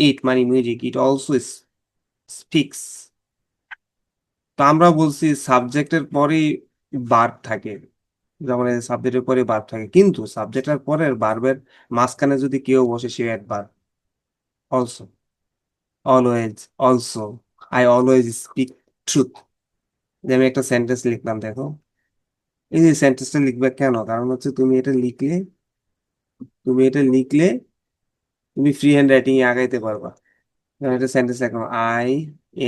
ইট মানে music it also speaks তো আমরা বলছি সাবজেক্টের পরেই ভার্ব থাকে। যেমন সাবজেক্টের পরে ভার্ব থাকে। কিন্তু সাবজেক্টের পরের ভার্বের মাঝখানে যদি কেউ বসে, সে adverb also always also I always speak truth যে আমি একটা সেন্টেন্স লিখলাম, দেখো। এই যে সেন্টেন্সটা লিখবে কেন? কারণ হচ্ছে তুমি এটা লিখলে, তুমি এটা লিখলে তুমি ফ্রি হ্যান্ড রাইটিং এ আগাইতে পারবা। যেমন একটা সেন্টেন্স লিখলাম I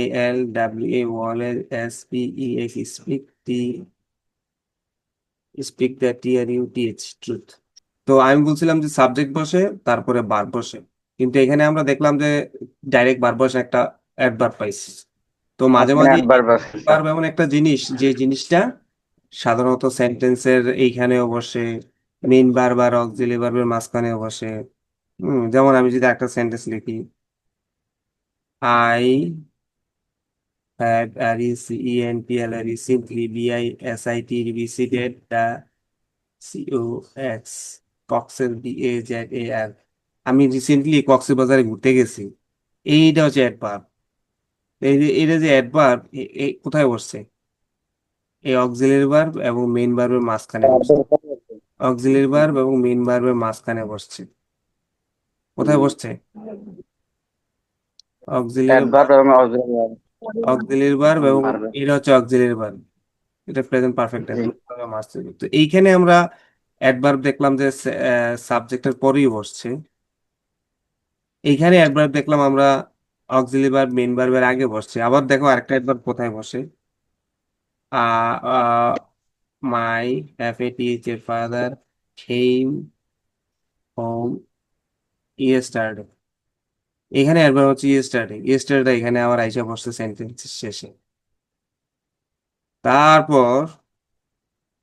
A L W A always S P E X speak T speak the T R U T H truth তো আমি বলছিলাম যে সাবজেক্ট বসে তারপরে বার বসে। কিন্তু এখানে আমরা দেখলাম যে ডাইরেক্ট বার বসে একটা অ্যাডভার্ব পাইছি তো মাঝে মাঝে আছে, এমন একটা জিনিস যে জিনিসটা সাধারণত সেন্টেন্সের এইখানেও বসে মেইন ভার্ব আর অক্সিলারি ভার্বের মাঝখানেও বসে। হুম যেমন আমি যদি একটা সেন্টেন্স লিখি I had a R-E-C-E-N-T-L recently B-I-S-I-T visited the কক্সেল B-A-Z-A-R আমি রিসেন্টলি কক্সবাজারে ঘুরতে গেছি। এইটা হচ্ছে অ্যাডভার্ব এই যে এটা যে অ্যাডভার্ব কোথায় বসছে? এই অক্সিলারি ভার্ব এবং মেইন ভার্বের মাঝখানে বসছে। অক্সিলারি ভার্ব এবং মেইন ভার্বের মাঝখানে বসছে। কোথায় বসছে? verb। অক্সিলারি ভার্ব এবং। এটা হচ্ছে অক্সিলারি ভার্ব এটা প্রেজেন্ট পারফেক্ট তো এইখানে আমরা অ্যাডভার্ব দেখলাম যে সাবজেক্টের পরেই বসছে। এইখানে অ্যাডভার্ব দেখলাম আমরা অক্সিলারি ভার্ব মেইন ভার্বের আগে বসছে। আবার দেখো আরেকটা অ্যাডভার্ব কোথায় বসে। My have a teacher father came home yesterday এখানে অ্যাডভার্ব হচ্ছে ইয়েস্টারডে ইয়েস্টারডে এখানে আবার আইসা বসছে সেন্টেন্সের শেষে। তারপর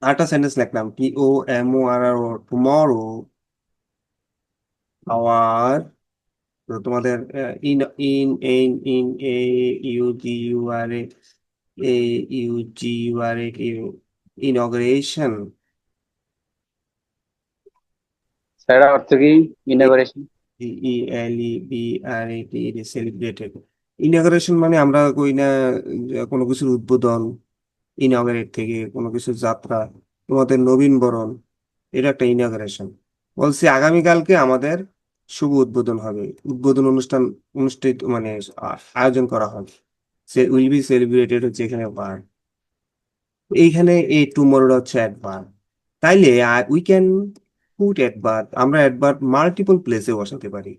আরেকটা সেন্টেন্স লিখলাম। T O M O R R tomorrow hour তো তোমাদের in in in in A U G U R A A U G U R A U inauguration sir অর্থ কি? ইনঅগারেশন সেলিব্রেটেড ইনগ্রেশন মানে আমরা কই না কোনো কিছুর উদ্বোধন ইনগ্রেট থেকে কোনো কিছুর যাত্রা, তোমাদের নবীনবরণ এটা একটা ইনগ্রেশন বলছি আগামীকালকে আমাদের শুভ উদ্বোধন হবে। উদ্বোধন অনুষ্ঠান অনুষ্ঠিত মানে আয়োজন করা হবে। সে উইল বি সেলিব্রেটেড হচ্ছে এখানে বার। এইখানে এই টুমরোটা হচ্ছে একবার তাইলে উই ক্যান পুট অ্যাডভার্ব আমরা অ্যাডভার্ব মাল্টিপল প্লেসে বসাতে পারি।